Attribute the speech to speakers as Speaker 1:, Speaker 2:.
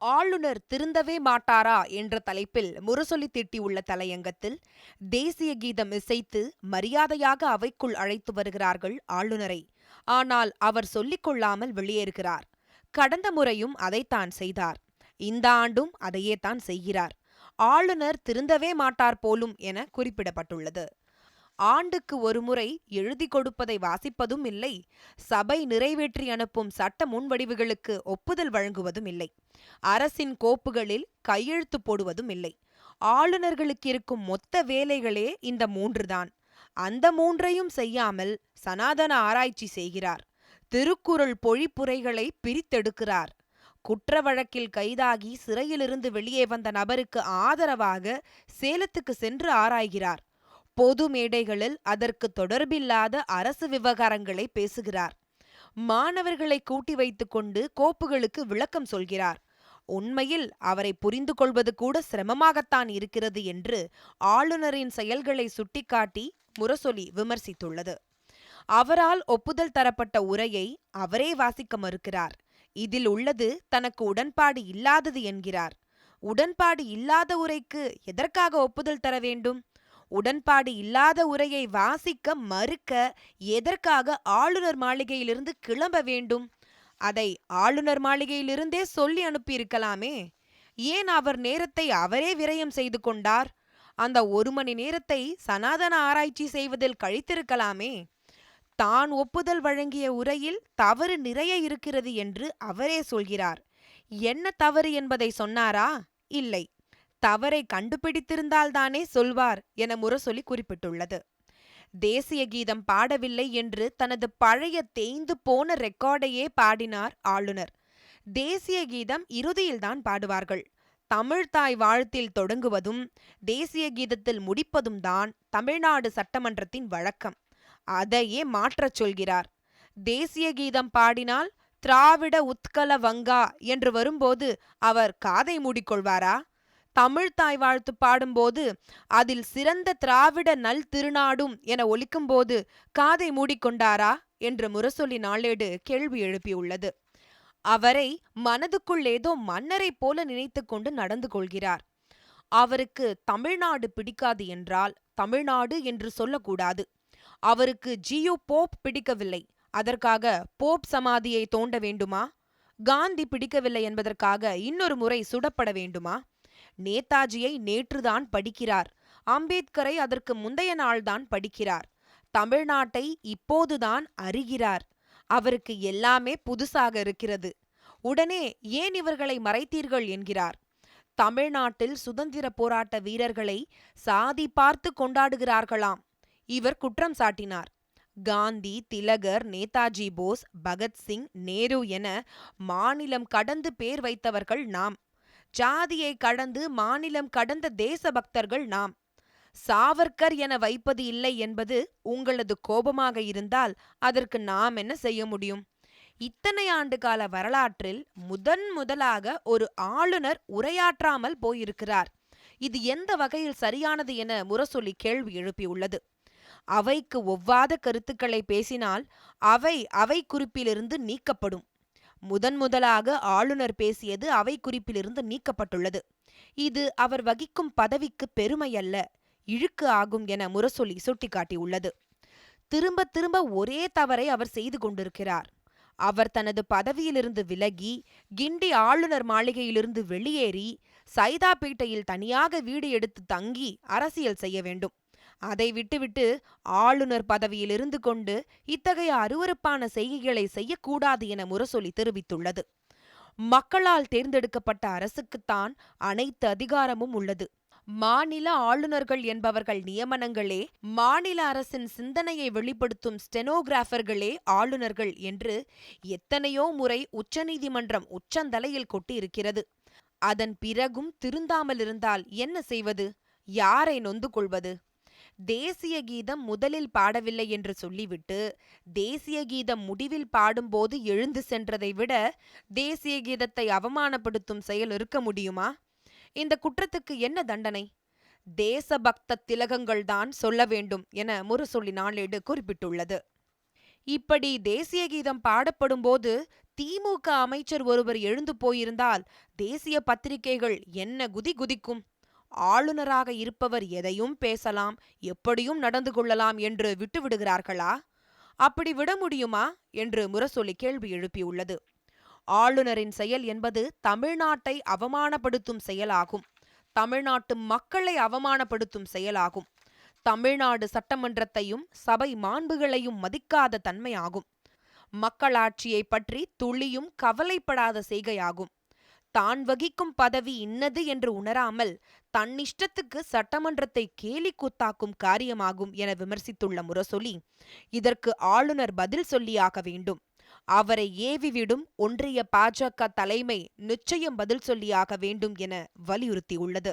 Speaker 1: ஆளுநர் திருந்தவே மாட்டாரா என்ற தலைப்பில் முரசொலி திட்டியுள்ள தலையங்கத்தில் தேசிய கீதம் இசைத்து மரியாதையாக அவைக்குள் அழைத்து வருகிறார்கள் ஆளுநரை. ஆனால் அவர் சொல்லிக் கொள்ளாமல் வெளியேறுகிறார். கடந்த முறையும் அதைத்தான் செய்தார். இந்த ஆண்டும் அதையே தான் செய்கிறார். ஆளுநர் திருந்தவே மாட்டார் போலும் என குறிப்பிடப்பட்டுள்ளது. ஆண்டுக்கு ஒருமுறை எழுதி கொடுப்பதை வாசிப்பதும் இல்லை சபை நிறைவேற்றி அனுப்பும் சட்ட முன்வடிவுகளுக்கு ஒப்புதல் வழங்குவதும் இல்லை அரசின் கோப்புகளில் கையெழுத்து போடுவதும் இல்லை. ஆளுநர்களுக்கு இருக்கும் மொத்த வேலைகளே இந்த மூன்றுதான். அந்த மூன்றையும் செய்யாமல் சனாதன ஆராய்ச்சி செய்கிறார். திருக்குறள் பொழிப்புரைகளை பிரித்தெடுக்கிறார். குற்ற வழக்கில் கைதாகி சிறையிலிருந்து வெளியே வந்த நபருக்கு ஆதரவாக சேலத்துக்கு சென்று ஆராய்கிறார். பொது மேடைகளில் அதற்கு தொடர்பில்லாத அரசு விவகாரங்களை பேசுகிறார். மாணவர்களை கூட்டி வைத்துக் கொண்டு கோப்புகளுக்கு விளக்கம் சொல்கிறார். உண்மையில் அவரை புரிந்து கொள்வது கூட சிரமமாகத்தான் இருக்கிறது என்று ஆளுநரின் செயல்களை சுட்டிக்காட்டி முரசொலி விமர்சித்துள்ளது. அவரால் ஒப்புதல் தரப்பட்ட உரையை அவரே வாசிக்க மறுக்கிறார். இதில் உள்ளது தனக்கு உடன்பாடு இல்லாதது என்கிறார். உடன்பாடு இல்லாத உரைக்கு எதற்காக ஒப்புதல் தர வேண்டும்? உடன்பாடு இல்லாத உரையை வாசிக்க மறுக்க எதற்காக ஆளுநர் மாளிகையிலிருந்து கிளம்ப வேண்டும்? அதை ஆளுநர் மாளிகையிலிருந்தே சொல்லி அனுப்பியிருக்கலாமே. ஏன் அவர் நேரத்தை அவரே விரயம் செய்து கொண்டார்? அந்த ஒரு மணி நேரத்தை சனாதன ஆராய்ச்சி செய்வதில் கழித்திருக்கலாமே. தான் ஒப்புதல் வழங்கிய உரையில் தவறு நிறைய இருக்கிறது என்று அவரே சொல்கிறார். என்ன தவறு என்பதை சொன்னாரா? இல்லை. தவறை கண்டுபிடித்திருந்தால்தானே சொல்வார் என முரசொலி குறிப்பிட்டுள்ளது. தேசிய கீதம் பாடவில்லை என்று தனது பழைய தேய்ந்து போன ரெக்கார்டையே பாடினார் ஆளுநர். தேசிய கீதம் இறுதியில்தான் பாடுவார்கள். தமிழ்தாய் வாழ்த்தில் தொடங்குவதும் தேசிய கீதத்தில் முடிப்பதும் தான் தமிழ்நாடு சட்டமன்றத்தின் வழக்கம். அதையே மாற்றச் சொல்கிறார். தேசிய கீதம் பாடினால் திராவிட உத்கல வங்கா என்று வரும்போது அவர் காதை மூடிக்கொள்வாரா? தமிழ் தாய் வாழ்த்து பாடும்போது அதில் சிறந்த திராவிட நல் திருநாடும் என ஒலிக்கும்போது காதை மூடிக்கொண்டாரா என்று முரசொலி நாளேடு கேள்வி எழுப்பியுள்ளது. அவரை மனதுக்குள் ஏதோ மன்னரைப் போல நினைத்து கொண்டு நடந்து கொள்கிறார். அவருக்கு தமிழ்நாடு பிடிக்காது என்றால் தமிழ்நாடு என்று சொல்லக்கூடாது. அவருக்கு ஜியு போப் பிடிக்கவில்லை. அதற்காக போப் சமாதியை தோண்ட வேண்டுமா? காந்தி பிடிக்கவில்லை என்பதற்காக இன்னொரு முறை சுடப்பட வேண்டுமா? நேதாஜியை நேற்றுதான் படிக்கிறார். அம்பேத்கரை அதற்கு முந்தைய நாள்தான் படிக்கிறார். தமிழ்நாட்டை இப்போதுதான் அறிகிறார். அவருக்கு எல்லாமே புதுசாக இருக்கிறது. உடனே ஏன் இவர்களை மறைத்தீர்கள் என்கிறார். தமிழ்நாட்டில் சுதந்திர போராட்ட வீரர்களை சாதி பார்த்து கொண்டாடுகிறார்களாம். இவர் குற்றம் சாட்டினார். காந்தி திலகர் நேதாஜி போஸ் பகத்சிங் நேரு என மாநிலம் கடந்து பேர் வைத்தவர்கள் நாம். ஜாதியை கடந்து மாநிலம் கடந்த தேசபக்தர்கள் நாம். சாவர்கர் என வைப்பது இல்லை என்பது உங்களது கோபமாக இருந்தால் அதற்கு நாம் என்ன செய்ய முடியும்? இத்தனை ஆண்டு கால வரலாற்றில் முதன் முதலாக ஒரு ஆளுநர் உரையாற்றாமல் போயிருக்கிறார். இது எந்த வகையில் சரியானது என முரசொலி கேள்வி எழுப்பியுள்ளது. அவைக்கு ஒவ்வாத கருத்துக்களை பேசினால் அவை அவை குறிப்பிலிருந்து நீக்கப்படும். முதன் முதலாக ஆளுநர் பேசியது அவை குறிப்பிலிருந்து நீக்கப்பட்டுள்ளது. இது அவர் வகிக்கும் பதவிக்கு பெருமையல்ல இழுக்கு ஆகும் என முரசொலி சுட்டிக்காட்டியுள்ளது. திரும்ப திரும்ப ஒரே தவறை அவர் செய்து கொண்டிருக்கிறார். அவர் தனது பதவியிலிருந்து விலகி கிண்டி ஆளுநர் மாளிகையிலிருந்து வெளியேறி சைதாப்பேட்டையில் தனியாக வீடு எடுத்து தங்கி அரசியல் செய்ய வேண்டும். அதை விட்டுவிட்டு ஆளுநர் பதவியில் இருந்து கொண்டு இத்தகைய அருவறுப்பான செய்கைகளை செய்யக்கூடாது என முரசொலி தெரிவித்துள்ளது. மக்களால் தேர்ந்தெடுக்கப்பட்ட அரசுக்குத்தான் அனைத்து அதிகாரமும் உள்ளது. மாநில ஆளுநர்கள் என்பவர்கள் நியமனங்களே மாநில அரசின் சிந்தனையை வெளிப்படுத்தும் ஸ்டெனோகிராஃபர்களே ஆளுநர்கள் என்று எத்தனையோ முறை உச்சநீதிமன்றம் உச்சந்தலையில் கொட்டியிருக்கிறது. அதன் பிறகும் திருந்தாமல் இருந்தால் என்ன செய்வது? யாரை நொந்து கொள்வது? தேசிய கீதம் முதலில் பாடவில்லை என்று சொல்லிவிட்டு தேசிய கீதம் முடிவில் பாடும்போது எழுந்து சென்றதை விட தேசிய கீதத்தை அவமானப்படுத்தும் செயல் இருக்க முடியுமா? இந்த குற்றத்துக்கு என்ன தண்டனை? தேசபக்த திலகங்கள்தான் சொல்ல வேண்டும் என முரசொலி நாளேடு குறிப்பிட்டுள்ளது. இப்படி தேசிய கீதம் பாடப்படும்போது திமுக அமைச்சர் ஒருவர் எழுந்து போயிருந்தால் தேசிய பத்திரிகைகள் என்ன குதி குதிக்கும்? ஆளுநராக இருப்பவர் எதையும் பேசலாம் எப்படியும் நடந்து கொள்ளலாம் என்று விட்டுவிடுகிறார்களா? அப்படி விட முடியுமா? என்று முரசொலி கேள்வி எழுப்பியுள்ளது. ஆளுநரின் செயல் என்பது தமிழ்நாட்டை அவமானப்படுத்தும் செயலாகும். தமிழ்நாட்டு மக்களை அவமானப்படுத்தும் செயலாகும். தமிழ்நாடு சட்டமன்றத்தையும் சபை மாண்புகளையும் மதிக்காத தன்மையாகும். மக்களாட்சியை பற்றி துளியும் கவலைப்படாத செய்கையாகும். தான் வகிக்கும் பதவி இன்னது என்று உணராமல் தன்னிஷ்டத்துக்கு சட்டமன்றத்தை கேலி கூத்தாக்கும் காரியமாகும் என விமர்சித்துள்ள முரசொலி இதற்கு ஆளுநர் பதில் சொல்லியாக வேண்டும். அவரை ஏவிவிடும் ஒன்றிய பாஜக தலைமை நிச்சயம் பதில் சொல்லியாக வேண்டும் என வலியுறுத்தியுள்ளது.